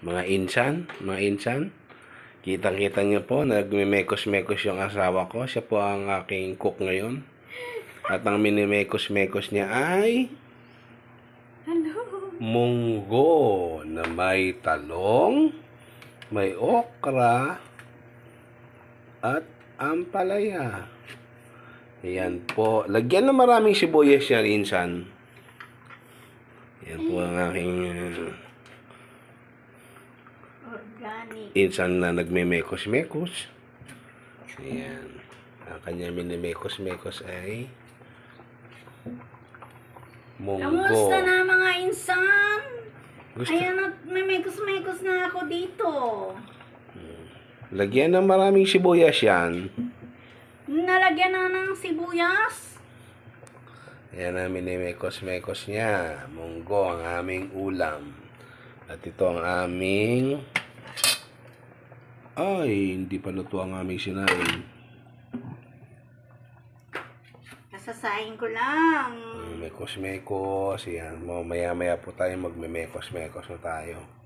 Mga insan, mga insan. Kitang-kita niyo po, nagmimekos-mekos yung asawa ko. Siya po ang aking cook ngayon. At ang minimekos-mekos niya ay Hello. munggo na may talong, may okra, at ampalaya. Yan po. Lagyan ng maraming sibuyas yan, insan. Yan po ang aking Organic. insan na nagmemekos-mekos. Ayan. Ang kanya minimekos-mekos ay munggo. Kamusta na mga insan? Gusto, Ayan at may mekos-mekos na ako dito. lagyan ng maraming sibuyas yan. Nalagyan na ng sibuyas. Yan ang minimekos-mekos niya. Munggo ang aming ulam. At ito ang aming... Ay, hindi pa luto ang aming sinain. Kasasahin ko lang. Mekos-mekos. Yan. Maya-maya po tayo magme-mekos-mekos na tayo.